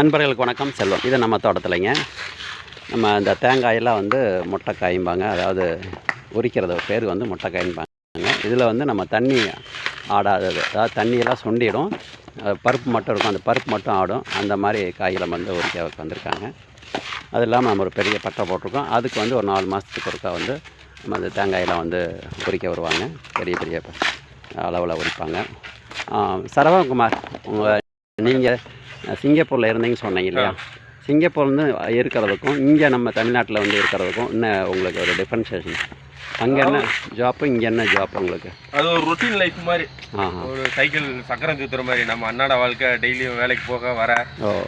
நண்பர்களுக்கு வணக்கம் செல்வம். இது நம்ம தோட்டத்தில்ங்க. நம்ம இந்த தேங்காயெல்லாம் வந்து முட்டைக்காயும்பாங்க. அதாவது உரிக்கிறது பேர் வந்து முட்டைக்காயின்பாங்க இதில் வந்து நம்ம தண்ணி ஆடாதது. அதாவது தண்ணியெல்லாம் சுண்டிடும். பருப்பு மட்டும் இருக்கும். அந்த பருப்பு மட்டும் ஆடும். அந்த மாதிரி காய்களை வந்து உரிக்க வந்திருக்காங்க. அது இல்லாமல் நம்ம ஒரு பெரிய பட்டை போட்டிருக்கோம். அதுக்கு வந்து ஒரு நாலு மாதத்துக்கு ஒருக்கா வந்து நம்ம அந்த தேங்காயெல்லாம் வந்து உரிக்க வருவாங்க. பெரிய பெரிய அளவில் உரிப்பாங்க. சரவணகுமார் உங்கள் நீங்கள் சிங்கப்பூரில் இருந்தீங்கன்னு சொன்னீங்க இல்லையா? சிங்கப்பூர்லேருந்து இருக்கிறதுக்கும் இங்கே நம்ம தமிழ்நாட்டில் வந்து இருக்கிறதுக்கும் என்ன உங்களுக்கு ஒரு டிஃப்ரென்ஷியேஷன் அங்கே என்ன ஜாப்பு இங்கே என்ன ஜாப் உங்களுக்கு? அது ஒரு ரொட்டீன் லைஃப் மாதிரி. ஒரு சைக்கிள் சக்கரம் சுத்துற மாதிரி. நம்ம அன்னாட வாழ்க்கை டெய்லியும் வேலைக்கு போக வர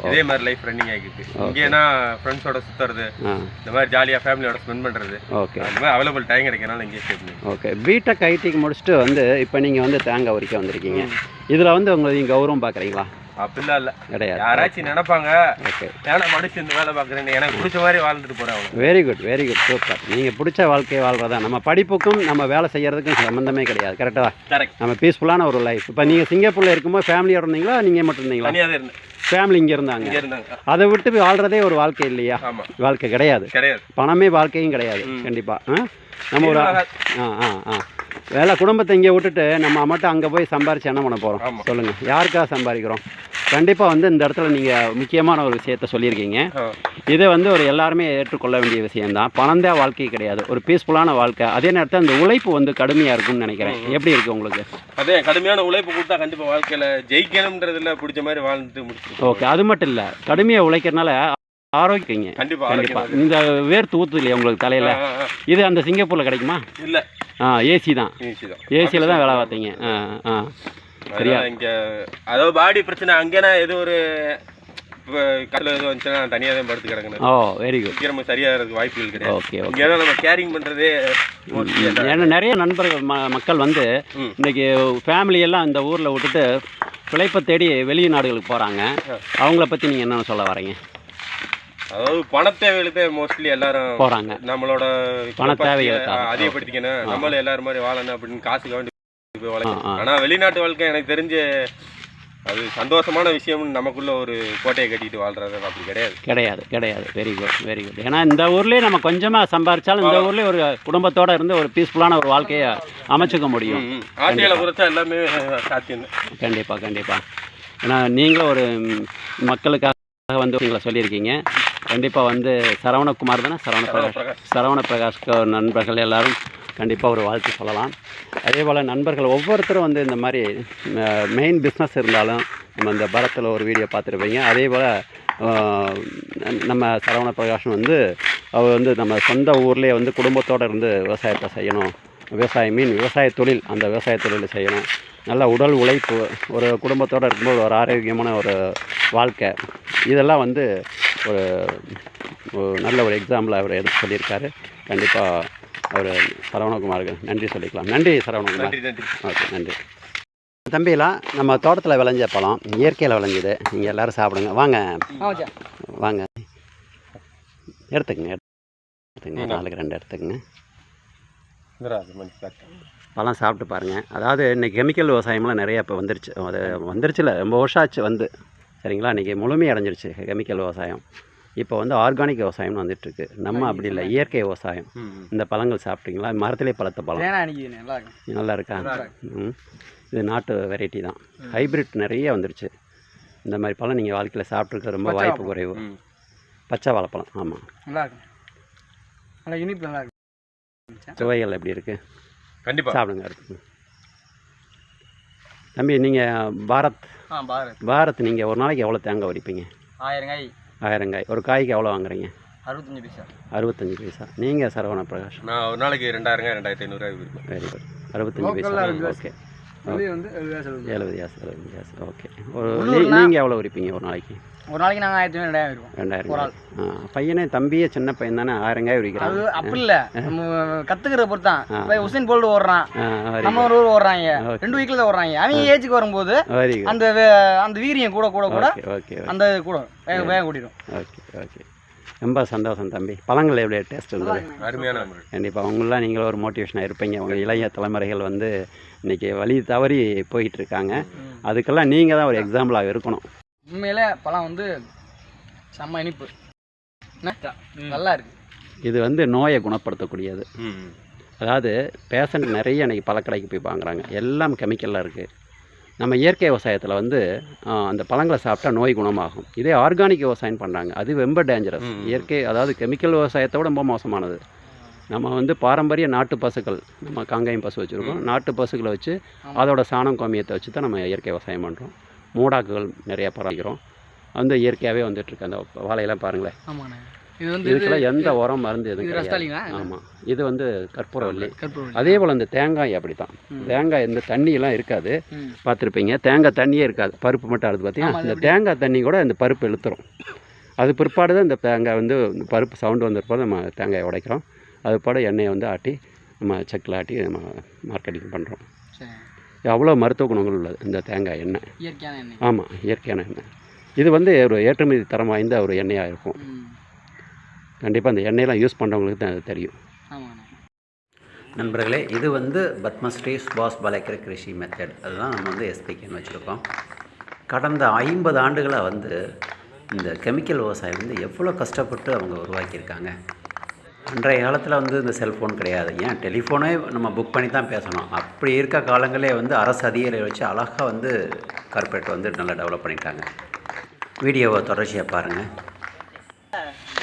இதே மாதிரி லைஃப் ரன்னிங் ஆகிக்குது இங்கேனா ஃப்ரெண்ட்ஸோட சுத்துறது ஆ. இந்த மாதிரி ஜாலியாக ஃபேமிலியோட ஸ்பெண்ட் பண்ணுறது ஓகே. அந்த மாதிரி அவைலபிள் டைம் கிடைக்கிறனால இங்கே ஸ்டே பண்ணி ஓகே. பிடெக் ஐடிக்கு முடிச்சுட்டு வந்து இப்போ நீங்கள் வந்து தேங்காய் உரிக்க வந்திருக்கீங்க. இதில் வந்து உங்களுக்கு நீங்கள் கௌரவம் பார்க்குறீங்களா? அப்படிலாம் இல்லை. கிடையாது. யாராச்சும் நினைப்பாங்க ஓகே ஏன்னா இந்த வேலை பார்க்குறேன்னு எனக்கு பிடிச்ச மாதிரி வாழ்ந்துட்டு போகிறேன் very good very good super நீங்கள் பிடிச்ச வாழ்க்கையை வாழ்றதா? நம்ம படிப்புக்கும் நம்ம வேலை செய்கிறதுக்கும் சம்மந்தமே கிடையாது. கரெக்டாக கரெக்ட் நம்ம பீஸ்ஃபுல்லான ஒரு லைஃப் இப்போ நீங்கள் சிங்கப்பூரில் இருக்கும்போது ஃபேமிலியோட இருந்தீங்களா? நீங்கள் மட்டும் இருந்தீங்களா? இருந்தேன். ஃபேமிலி இங்கே இருந்தாங்க. அதை விட்டு போய் வாழ்றதே ஒரு வாழ்க்கை இல்லையா? வாழ்க்கை கிடையாது. கிடையாது. பணமே வாழ்க்கையும் கிடையாது. கண்டிப்பாக நம்ம ஒரு. ஆ ஆ ஆ. வேலை குடும்பத்தை இங்கே விட்டுட்டு நம்ம மட்டும் அங்கே போய் சம்பாரிச்சு என்ன பண்ண போகிறோம். சொல்லுங்கள் யாருக்காக சம்பாதிக்கிறோம்? கண்டிப்பாக வந்து இந்த இடத்துல நீங்கள் முக்கியமான ஒரு விஷயத்த சொல்லியிருக்கீங்க. இதை வந்து ஒரு எல்லாருமே ஏற்றுக்கொள்ள வேண்டிய விஷயம்தான். பணம் தான் வாழ்க்கை கிடையாது. ஒரு பீஸ்ஃபுல்லான வாழ்க்கை. அதே நேரத்தில் அந்த உழைப்பு வந்து கடுமையாக இருக்கும்னு நினைக்கிறேன். எப்படி இருக்குது உங்களுக்கு? அதே கடுமையான உழைப்பு கொடுத்தா கண்டிப்பாக வாழ்க்கையில் ஜெயிக்கணுன்றதுல பிடிச்ச மாதிரி வாழ்ந்துட்டு முடிச்சு ஓகே. அது மட்டும் இல்லை. கடுமையாக உழைக்கிறனால ஆரோக்கியங்க. கண்டிப்பாக கண்டிப்பாக இந்த வேர்த்து ஊற்றுது இல்லையா உங்களுக்கு தலையில்? இது அந்த சிங்கப்பூரில் கிடைக்குமா? இல்லை. ஆ ஏசி தான். ஈஸி தான். ஏசியில் தான் வேலை பார்த்தீங்க. ஆ ஆ. சரியா? இங்க அதாவது பாடி பிரச்சனை அங்கேனா எது ஒரு கட்டில் எதுவும் வந்துச்சுன்னா தனியாக தான் படுத்து கிடக்கணும். ஓ வெரி குட் சீக்கிரமாக சரியாகிறதுக்கு வாய்ப்புகள் கிடையாது. Okay okay. நம்ம கேரிங் பண்ணுறதே ஏன்னா நிறைய நண்பர்கள் ம மக்கள் வந்து ம். இன்னைக்கு ஃபேமிலி எல்லாம் இந்த ஊரில் விட்டுட்டு பிழைப்பை தேடி வெளிநாடுகளுக்கு போகிறாங்க அவங்கள பற்றி நீங்கள் என்ன சொல்ல வரீங்க? அதாவது பண தேவைகளுக்கு மோஸ்ட்லி எல்லாரும் போகிறாங்க நம்மளோட பண. ஆ, அதிகப்படுத்திக்கணும். நம்மளும் எல்லாரும் மாதிரி வாழணும் அப்படின்னு காசுக்கு வேண்டி போய் ஆ, உழைக்கணும். ஆ. ஆனால் வெளிநாட்டு வாழ்க்கை எனக்கு தெரிஞ்சு அது சந்தோஷமான விஷயம்னு நமக்குள்ள ஒரு கோட்டையை கட்டிட்டு வாழ்றது அப்படி கிடையாது. கிடையாது கிடையாது. வெரி குட் வெரி குட் ஏன்னா இந்த ஊர்லேயே நம்ம கொஞ்சமாக சம்பாரிச்சாலும் இந்த ஊர்லேயே ஒரு குடும்பத்தோடு இருந்து ஒரு பீஸ்ஃபுல்லான ஒரு வாழ்க்கையை அமைச்சுக்க முடியும். ஆசையில குறைச்சா எல்லாமே சாத்தியம். கண்டிப்பாக கண்டிப்பாக ஏன்னா நீங்களும் ஒரு மக்களுக்காக வந்து உங்களை சொல்லியிருக்கீங்க. கண்டிப்பாக வந்து சரவணகுமார் தானே? சரவண பிரகாஷ். சரவண பிரகாஷ்க்கு நண்பர்கள் எல்லாரும் கண்டிப்பாக ஒரு வாழ்த்து சொல்லலாம். அதே போல் நண்பர்கள் ஒவ்வொருத்தரும் வந்து இந்த மாதிரி மெயின் பிஸ்னஸ் இருந்தாலும் நம்ம இந்த பரத்தில் ஒரு வீடியோ பார்த்துருப்பீங்க. அதே போல் நம்ம சரவண பிரகாஷும் வந்து அவர் வந்து நம்ம சொந்த ஊர்லேயே வந்து குடும்பத்தோடு இருந்து விவசாயத்தை செய்யணும். விவசாயம் மீன் விவசாய தொழில் அந்த விவசாய தொழிலை செய்யணும். நல்ல உடல் உழைப்பு ஒரு குடும்பத்தோடு இருக்கும்போது ஒரு ஆரோக்கியமான ஒரு வாழ்க்கை. இதெல்லாம் வந்து ஒரு நல்ல ஒரு எக்ஸாம்பிள் அவர் எடுத்து சொல்லியிருக்காரு. கண்டிப்பாக அவர் சரவணகுமாருக்கு நன்றி சொல்லிக்கலாம். நன்றி சரவணகுமார். நன்றி நன்றி. ஓகே நன்றி. தம்பிலாம் நம்ம தோட்டத்தில் விளைஞ்ச பழம் இயற்கையில் விளைஞ்சது. நீங்கள் எல்லோரும் சாப்பிடுங்க. வாங்க. வாங்க. எடுத்துக்கங்க எடுத்துக்கங்க. நாலுக்கு ரெண்டு எடுத்துக்கங்க இந்தா, அது மணி சாப்பிட்டேன். பழம் சாப்பிட்டு பாருங்கள் அதாவது இன்றைக்கி கெமிக்கல் விவசாயம்லாம் நிறைய இப்போ வந்துருச்சு. அது வந்துருச்சுல ரொம்ப வருஷம் ஆச்சு வந்து. சரிங்களா? இன்றைக்கி முழுமை அடைஞ்சிருச்சு கெமிக்கல் விவசாயம். இப்போ வந்து ஆர்கானிக் விவசாயம்னு வந்துட்டுருக்கு. நம்ம அப்படி இல்லை இயற்கை விவசாயம். இந்த பழங்கள் சாப்பிட்டீங்களா? மரத்திலே பழத்த பழம். நல்லா இருக்கா? இது நாட்டு வெரைட்டி தான். ஹைபிரிட் நிறைய வந்துருச்சு. இந்த மாதிரி பழம் நீங்கள் வாழ்க்கையில் சாப்பிட்ருக்க ரொம்ப வாய்ப்பு குறைவு. பச்சை வாழைப்பழம் ஆமாம் நல்லா இனிப்பு நல்லா சுவைகள் எப்படி இருக்குது கண்டிப்பா. சாப்பிடுங்க இருக்கு தம்பி நீங்கள் பாரத் ஆ பாரத். பாரத் நீங்கள் ஒரு நாளைக்கு எவ்வளோ தேங்காய் உரிப்பீங்க? காய். ஆயிரம் காய். ஒரு காய்க்கு எவ்வளோ வாங்குறீங்க? அறுபத்தஞ்சு பைசா. அறுபத்தஞ்சு பைசா. நீங்கள் சரவண பிரகாஷ் நான் ஒரு நாளைக்கு ரெண்டாயிரம் ரெண்டாயிரத்தி ஐநூறுரூவா விற்பேன் வெரி குட் அறுபத்தஞ்சு பைசா. ஓகே. எழுபது எழுபது எழுபது யாஸ் ஓகே. ஒரு நீங்கள் எவ்வளோ உரிப்பீங்க ஒரு நாளைக்கு? ஒரு நாளைக்கு நாங்கள் ஆயிரத்தி ரெண்டாயிரம் இருக்கும் ரெண்டாயிரம் ஒரு பையனே தம்பியே சின்ன பையன் தானே ஆயிரம் காய் அது அப்படி இல்லை. நம்ம கற்றுக்கிற பொறுத்து தான். இப்போ உசைன் போல்டு ஓடுறான். நம்ம ஒரு ஊர் ஓடுறாங்க. ரெண்டு வீக்கில் தான் ஓடுறாங்க. அவங்க ஏஜுக்கு வரும்போது அந்த அந்த வீரியம் கூட கூட கூட அந்த இது கூட வேக வேக கூட்டிடும். Okay okay. ரொம்ப சந்தோஷம் தம்பி. பழங்கள் எப்படி டேஸ்ட் இருந்தது அருமையான கண்டிப்பாக அவங்களாம் நீங்களும் ஒரு மோட்டிவேஷனாக இருப்பீங்க. உங்கள் இளைய தலைமுறைகள் வந்து இன்றைக்கி வழி தவறி போயிட்டு இருக்காங்க. அதுக்கெல்லாம் நீங்கள் தான் ஒரு எக்ஸாம்பிளாக இருக்கணும். உண்மையிலே பழம் வந்து செம்ம இனிப்பு? நல்லா இருக்கு. இது வந்து நோயை குணப்படுத்தக்கூடியது. ம். அதாவது பேஷண்ட் நிறைய இன்றைக்கி பழக்கடைக்கு போய் வாங்குறாங்க. எல்லாம் கெமிக்கலாக இருக்குது நம்ம இயற்கை விவசாயத்தில் வந்து அந்த பழங்களை சாப்பிட்டா நோய் குணமாகும். இதே ஆர்கானிக் விவசாயம் பண்ணுறாங்க அது ரொம்ப டேஞ்சரஸ். இயற்கை அதாவது கெமிக்கல் விவசாயத்தை விட ரொம்ப மோசமானது. நம்ம வந்து பாரம்பரிய நாட்டு பசுக்கள் நம்ம காங்காயம் பசு வச்சுருக்கோம். நாட்டு பசுக்களை வச்சு. அதோட சாணம் கோமியத்தை வச்சு தான் நம்ம இயற்கை விவசாயம் பண்ணுறோம் மூடாக்குகள் நிறைய பராமரிக்கிறோம். வந்து இயற்கையாகவே வந்துட்டுருக்கு. அந்த வாழையெல்லாம் பாருங்களேன். ஆமாண்ணே இது வந்து இதுக்கெல்லாம் எந்த உரம் மருந்து எதுவும் கிடையாது. ஆமாம் இது வந்து கற்பூரவல்லி அதே போல் இந்த தேங்காய் அப்படி தான். தேங்காய் இந்த தண்ணியெல்லாம் இருக்காது. பார்த்துருப்பீங்க. தேங்காய் தண்ணியே இருக்காது. பருப்பு மட்டும் ஆமா, பார்த்தீங்கன்னா இந்த? தேங்காய் தண்ணி கூட இந்த பருப்பு இழுத்துரும். அது பிற்பாடு தான் இந்த தேங்காய் வந்து பருப்பு சவுண்டு வந்திருப்போது நம்ம தேங்காயை உடைக்கிறோம். அது பாடு எண்ணெயை வந்து ஆட்டி நம்ம செக்கில் ஆட்டி நம்ம மார்க்கெட்டிங் பண்ணுறோம் சரி. அவ்வளோ மருத்துவ குணங்கள் உள்ளது? இந்த தேங்காய் எண்ணெய். இயற்கையான எண்ணெய். ஆமாம் இயற்கையான எண்ணெய். இது வந்து ஒரு ஏற்றுமதி தரம் வாய்ந்த ஒரு எண்ணெயாக இருக்கும். கண்டிப்பாக அந்த எண்ணெயெல்லாம் யூஸ் பண்ணுறவங்களுக்கு தான் அது தெரியும். நண்பர்களே இது வந்து பத்மஸ்ரீ சுபாஷ் பாலேக்கர் கிருஷி மெத்தட் அதுதான் நம்ம வந்து எஸ்பிகேன்னு வச்சுருக்கோம். கடந்த ஐம்பது ஆண்டுகளாக வந்து இந்த கெமிக்கல் விவசாயம் வந்து எவ்வளோ கஷ்டப்பட்டு அவங்க உருவாக்கியிருக்காங்க? அன்றைய காலத்தில் வந்து இந்த செல்ஃபோன் கிடையாது. ஏன்? டெலிஃபோனே நம்ம புக் பண்ணி தான் பேசணும். அப்படி இருக்க காலங்களே வந்து அரசு அதிகாரிகளை வச்சு அழகாக வந்து கார்பரேட் வந்து நல்லா டெவலப் பண்ணிட்டாங்க. வீடியோவை தொடர்ச்சியாக பாருங்கள்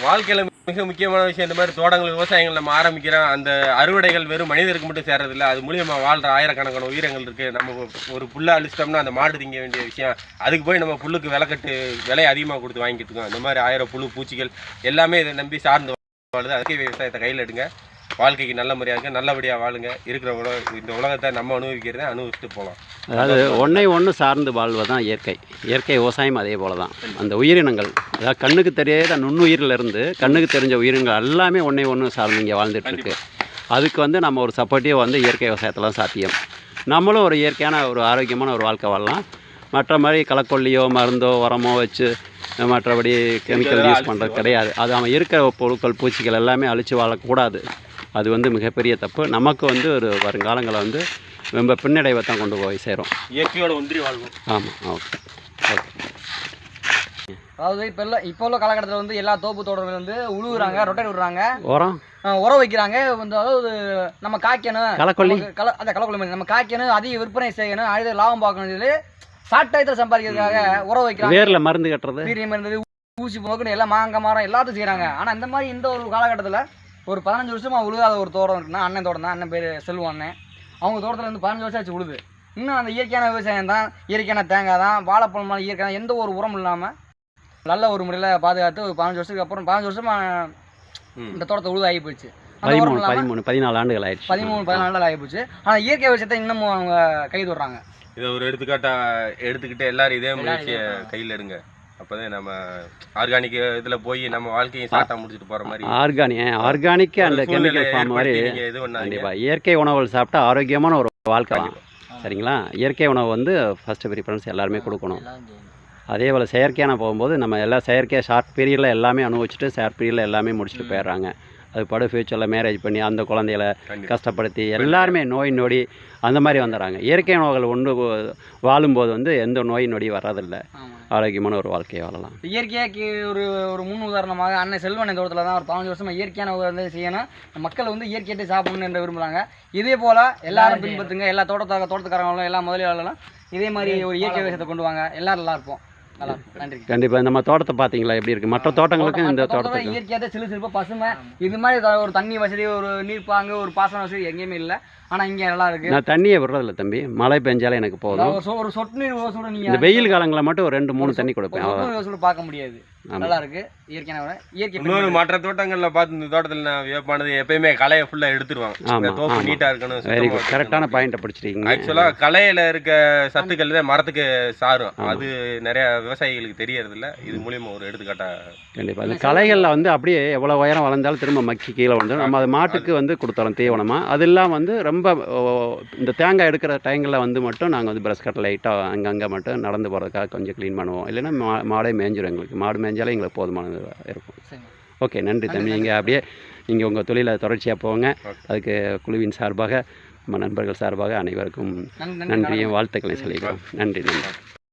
வாழ்க்கையில் மிக முக்கியமான விஷயம் இந்த மாதிரி தோட்டங்கள் விவசாயங்கள் நம்ம ஆரம்பிக்கிறோம். அந்த அறுவடைகள் வெறும் மனிதருக்கு மட்டும் சேர்றதில்ல அது மூலியமாக வாழ்ற ஆயிரக்கணக்கான உயிரங்கள் இருக்குது நம்ம ஒரு- புல்லை அழிச்சிட்டோம்னா அந்த மாடு திங்க வேண்டிய விஷயம். அதுக்கு போய் நம்ம புல்லுக்கு விலைக்கட்டு விலை அதிகமாக கொடுத்து வாங்கிட்டு இருக்கோம். இந்த மாதிரி ஆயிரம் புழு பூச்சிகள் எல்லாமே இதை நம்பி சார்ந்து வாழுது. அதுக்கே விவசாயத்தை கையில் எடுங்க. வாழ்க்கைக்கு நல்ல முறையாக இருங்க. நல்லபடியாக வாழுங்க. இருக்கிற உலக இந்த உலகத்தை நம்ம அனுபவிக்கிறத அனுபவிச்சுட்டு போகலாம். அதாவது ஒன்றை ஒன்று சார்ந்து வாழ்வது தான் இயற்கை. இயற்கை விவசாயம் அதே போல தான் அந்த உயிரினங்கள் அதாவது கண்ணுக்கு தெரியாத நுண்ணுயிரில் இருந்து கண்ணுக்கு தெரிஞ்ச உயிரினங்கள் எல்லாமே ஒன்றை ஒன்று சார்ந்து இங்கே வாழ்ந்துட்டு இருக்கு. அதுக்கு வந்து நம்ம ஒரு சப்போர்ட்டிவ் வந்து இயற்கை விவசாயத்தில் சாத்தியம். நம்மளும் ஒரு இயற்கையான ஒரு ஆரோக்கியமான ஒரு வாழ்க்கை வாழலாம். மற்ற மாதிரி களைக்கொல்லியோ மருந்தோ உரமோ வச்சு மற்றபடி கெமிக்கல் யூஸ் பண்ணுறது கிடையாது. அது அவன் இருக்கிற பொருட்கள் பூச்சிகள் எல்லாமே அழித்து வாழக்கூடாது. அது வந்து மிகப்பெரிய தப்பு. நமக்கு வந்து ஒரு வருங்காலங்களை வந்து ரொம்ப பின்னடைவை தான் கொண்டு போய் சேரும். இயற்கையோட ஒன்றி வாழ்வோம். ஆமாம் ஓகே ஓகே அதாவது இப்போ இல்லை இப்போ உள்ள காலகட்டத்தில் வந்து எல்லா தோப்பு தோட்டங்கள் வந்து உழுவுறாங்க ரொட்டேட் விடுறாங்க. உரம்? உரம் வைக்கிறாங்க. வந்து அதாவது நம்ம காய்க்கணும். களைக்கொல்லி? நமக்கு கல அந்த மாதிரி. நம்ம காய்க்கணும் அதிக விற்பனை செய்யணும் அதிக லாபம் பார்க்கணும் சொல்லி ஷார்ட் டயத்தில் சம்பாதிக்கிறதுக்காக உரம் வைக்கிறாங்க. வேரில் மருந்து கட்டுறது. வீரியம் இருந்தது ஊசி போக்குன்னு எல்லாம் மாங்காய் மரம் எல்லாத்தையும் செய்கிறாங்க ஆனால் இந்த மாதிரி இந்த ஒரு காலகட்டத்தில் ஒரு பதினஞ்சு வருஷமா உழுகாத ஒரு தோட்டம் இருக்குன்னா அண்ணன் தோட்டம் தான் அண்ணன் பேர் செல்வம் அண்ணன். அவங்க தோட்டத்தில் வந்து பதினஞ்சு வருஷம் ஆச்சு உழுது. இன்னும் அந்த இயற்கையான விவசாயம் தான் இயற்கையான தேங்காய் தான் வாழைப்பழம் இயற்கையான எந்த ஒரு உரம் இல்லாமல் நல்ல ஒரு முறையில் பாதுகாத்து ஒரு பதினஞ்சு வருஷத்துக்கு அப்புறம் பதினஞ்சு வருஷமா ம். இந்த தோட்டத்தை உழுது ஆகி போச்சு. பதிமூணு பதினாலு ஆண்டுகள் ஆயிடுச்சு. பதிமூணு பதினாலு ஆகி போச்சு. ஆனால் இயற்கை விவசாயத்தை இன்னமும் அவங்க கைது விடுறாங்க இதை ஒரு எடுத்துக்காட்டா எடுத்துக்கிட்டு எல்லாரும் இதே முயற்சியை கையில் எடுங்க. அப்போதான் நம்ம ஆர்கானிக் இதில் போய் நம்ம வாழ்க்கையை சாட்டா முடிச்சுட்டு போகிற மாதிரி ஆர்கானி ஆர்கானிக் அந்த ஒரு சூழ்நிலையை கெமிக்கல் ஃபார்ம் மாதிரி கண்டிப்பாக இயற்கை உணவுகள் சாப்பிட்டா ஆரோக்கியமான ஒரு வாழ்க்கை தான். சரிங்களா? இயற்கை உணவு வந்து ஃபஸ்ட்டு ப்ரிஃபரன்ஸ் எல்லாருமே கொடுக்கணும். அதே போல் செயற்கையான போகும்போது நம்ம எல்லாம் செயற்கையாக ஷார்ட் பீரியடில் எல்லாமே அனுபவிச்சுட்டு ஷார்ட் பீரியடில் எல்லாமே முடிச்சுட்டு போயிடுறாங்க. அது படு ஃப்யூச்சரில் மேரேஜ் பண்ணி அந்த குழந்தைகளை. கஷ்டப்படுத்தி எல்லாருமே நோய் நொடி அந்த மாதிரி வந்துடுறாங்க. இயற்கை உணவுகள் ஒன்று வாழும்போது வந்து எந்த நோய் நொடி வர்றதில்லை. ஆரோக்கியமான ஒரு வாழ்க்கையை வாழலாம். இயற்கையாக்கு ஒரு ஒரு முன் உதாரணமாக அண்ணன் செல்வன் இந்த இடத்துல தான் ஒரு பதினஞ்சு வருஷமா இயற்கையான ஒரு வந்து செய்யணும். மக்கள் வந்து இயற்கையை சாப்பிடணும் என்று விரும்புகிறாங்க இதே போல் எல்லாரும் பின்பற்றுங்க. எல்லா தோட்டத்தாக தோட்டத்துக்காரங்களும் எல்லா முதலாளர்களும் இதே மாதிரி ஒரு இயற்கை விவசாயத்தை கொண்டு வாங்க. எல்லாரும் நல்லா இருப்போம். கண்டிப்பாக நம்ம தோட்டத்தை பார்த்தீங்களா எப்படி இருக்குது மற்ற தோட்டங்களுக்கும் இந்த தோட்டத்துக்கும் இயற்கையாக சிலு சிலுப்பாக பசுமை. இது மாதிரி ஒரு தண்ணி வசதி ஒரு நீர்ப்பாங்கு ஒரு பாசன வசதி எங்கேயுமே இல்லை. ஆனால் இங்கே நல்லா இருக்கு. நான் தண்ணியை விடுறதில்ல தம்பி. மழை பெஞ்சாலே எனக்கு போதும். ஒரு சொட்டு நீர் இந்த வெயில் காலங்களில் மட்டும் ஒரு ரெண்டு மூணு தண்ணி கொடுப்பேன். நீர் பார்க்க முடியாது. நல்லா இருக்கு இயற்கையான. இயற்கை இன்னொரு. மற்ற தோட்டங்களில் பார்த்து இந்த தோட்டத்தில் நான் வியப்பானது எப்பயுமே களையை ஃபுல்லாக எடுத்துருவாங்க. தோப்பு. நீட்டாக இருக்கணும் வெரி குட் கரெக்டான பாயிண்ட்டை பிடிச்சிருக்கீங்க. ஆக்சுவலாக களையில இருக்க சத்துக்கள் தான் மரத்துக்கு சாரும். அது நிறைய விவசாயிகளுக்கு தெரியறதில்ல. இது மூலியமா ஒரு எடுத்துக்காட்டா. கண்டிப்பாக அந்த களைகளில் வந்து அப்படியே எவ்வளோ உயரம் வளர்ந்தாலும் திரும்ப மக்கி கீழே வந்துடும் நம்ம அது மாட்டுக்கு வந்து கொடுத்துறோம் தீவனமாக அதெல்லாம் வந்து ரொம்ப ஓ, இந்த தேங்காய் எடுக்கிற டைங்களில் வந்து மட்டும் நாங்கள் வந்து ப்ரஷ் கட் லைட்டாக அங்கங்கே மட்டும் நடந்து போகிறதுக்காக கொஞ்சம் க்ளீன் பண்ணுவோம். இல்லைன்னா மா மாடே மேய்ஞ்சிடும் எங்களுக்கு. மாடு மேய்ஞ்சாலே எங்களுக்கு போதுமானது இருக்கும். ஓகே நன்றி தம்பி. நீங்கள் அப்படியே நீங்கள் உங்கள் தொழிலை தொடர்ச்சியாக போங்க. அதுக்கு குழுவின் சார்பாக நம்ம நண்பர்கள் சார்பாக அனைவருக்கும் நன்றி நன்றி நன்றியும் வாழ்த்துக்களையும் சொல்லிக்கிறோம். நன்றி நன்றி.